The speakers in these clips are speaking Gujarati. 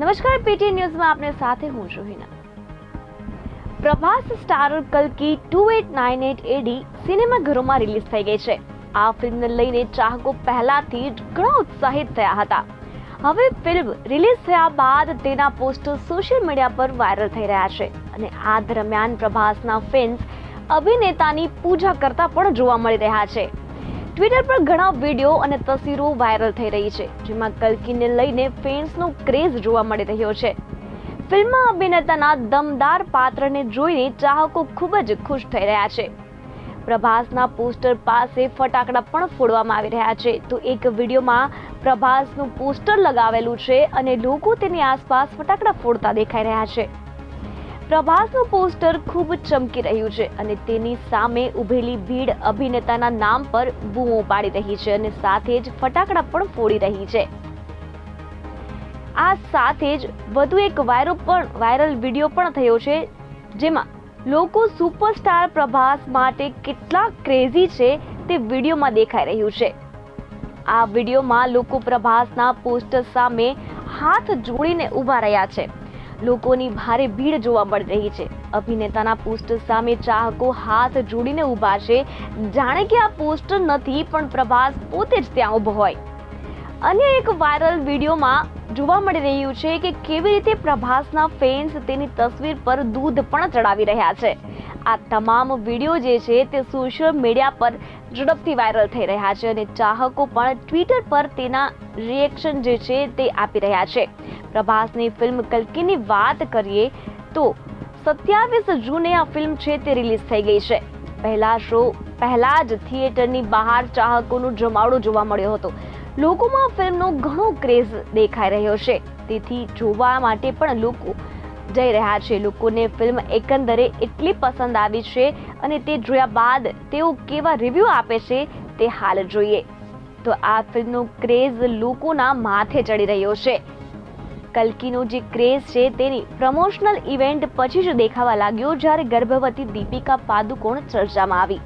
નમસ્કાર, પીટી ન્યૂઝમાં આપને સાથે હું છું Prabhas starrer કલ્કી two eight nine eight AD સિનેમાઘરોમાં release થઈ ગઈ છે. આ ફિલ્મને લઈને ચાહકો પહેલાથી જ ઘણા ઉત્સાહિત થયા હતા. હવે ફિલ્મ રિલીઝ થયા બાદ તેના પોસ્ટર સોશિયલ મીડિયા પર વાયરલ થઈ રહ્યા છે અને આ દરમિયાન પ્રભાસના ફેન્સ અભિનેતાની પૂજા કરતા પણ જોવા મળી રહ્યા છે. ટ્વિટર પર ઘણા વીડિયો અને તસવીરો વાયરલ થઈ રહી છે, જેમાં કલ્કીને લઈને ફેન્સનો ક્રેઝ જોવા મળી રહ્યો છે. ફિલ્મમાં અભિનેતાના દમદાર પાત્રને જોઈને ચાહકો ખૂબ જ ખુશ થઈ રહ્યા છે. પ્રભાસના પોસ્ટર પાસે ફટાકડા પણ ફોડવામાં આવી રહ્યા છે. તો એક વિડીયોમાં પ્રભાસનું પોસ્ટર લગાવેલું છે અને લોકો તેની આસપાસ ફટાકડા ફોડતા દેખાઈ રહ્યા છે. પ્રભાસનું પોસ્ટર ખૂબ ચમકી રહ્યું છે અને તેની સામે ઉભેલી ભીડ અભિનેતાના નામ પર બૂમો પાડી રહી છે અને સાથે જ ફટાકડા પણ ફોડી રહી છે. આ સાથે જ વધુ એક વાયરો પણ, વાયરલ વીડિયો પણ થયો છે, જેમાં લોકો સુપરસ્ટાર પ્રભાસ માટે કેટલા ક્રેઝી છે તે વિડીયોમાં દેખાઈ રહ્યું છે. આ વિડીયોમાં લોકો પ્રભાસના પોસ્ટર સામે હાથ જોડીને ઊભા રહ્યા છે. લોકોની ભારે ભીડ જોવા મળી રહી છે. અભિનેતાના પોસ્ટર સામે ચાહકો હાથ જોડીને ઊભા છે. જાણે કે આ પોસ્ટર નથી, પણ પ્રભાસ પોતે જ ત્યાં ઊભો હોય. અન્ય એક વાયરલ વિડીયોમાં જોવા મળી રહ્યું છે કે કેવી રીતે પ્રભાસના ફેન્સ તેની તસવીર પર દૂધ પણ ચડાવી રહ્યા છે. આ તમામ વીડિયો જે છે તે સોશિયલ મીડિયા પર ઝડપથી વાયરલ થઈ રહ્યા છે અને ચાહકો પણ ટ્વિટર પર તેના રિએક્શન જે છે તે આપી રહ્યા છે. પ્રભાસની ફિલ્મ કલ્કીની વાત કરીએ તો સત્યાવીસ જૂને આ ફિલ્મ છે તે રિલીઝ થઈ ગઈ છે. પહેલા શો, પહેલા જ થિયેટરની બહાર ચાહકોનું જમાવડો જોવા મળ્યો હતો. લોકોમાં ફિલ્મનો ઘણો ક્રેઝ દેખાઈ રહ્યો છે. તેથી જોવા માટે પણ લોકો જઈ રહ્યા છે. લોકોને ફિલ્મ એકંદરે એટલી પસંદ આવી છે અને તે જોયા બાદ તેઓ કેવા રિવ્યૂ આપે છે તે હાલ જોઈએ. તો આ ફિલ્મનો ક્રેઝ લોકોના માથે ચડી રહ્યો છે. કલ્કીનો જે ક્રેઝ છે તેની પ્રમોશનલ ઇવેન્ટ પછી જ દેખાવા લાગ્યો જ્યારે ગર્ભવતી દીપિકા પાદુકોણ ચર્ચામાં આવી.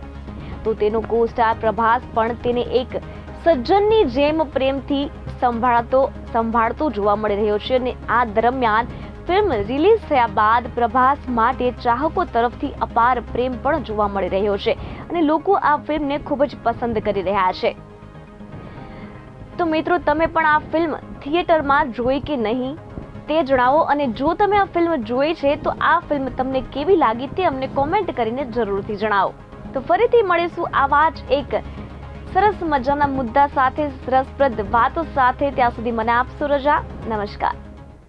તો તેનો કો સ્ટાર પ્રભાસ પણ તેને એક સજ્જનની જેમ પ્રેમથી સંભાળતો સંભાળતો જોવા મળી રહ્યો છે અને આ દરમિયાન ફિલ્મ રિલીઝ થયા બાદ પ્રભાસ માટે ચાહકો તરફથી અપાર પ્રેમ પણ જોવા મળી રહ્યો છે અને લોકો આ ફિલ્મને ખૂબ જ પસંદ કરી રહ્યા છે. તો મિત્રો, તમે પણ આ ફિલ્મ થિયેટરમાં જોઈ કે નહીં? તે જણાવો અને જો તમે આ ફિલ્મ જોઈ છે, તો આ ફિલ્મ તમને કેવી લાગી તે અમને કોમેન્ટ કરીને જરૂરથી જણાવો. તો ફરીથી મળીશું આવા જ એક સરસ મજાના મુદ્દા સાથે, રસપ્રદ વાતો સાથે. ત્યાં સુધી મને આપશો રજા. નમસ્કાર.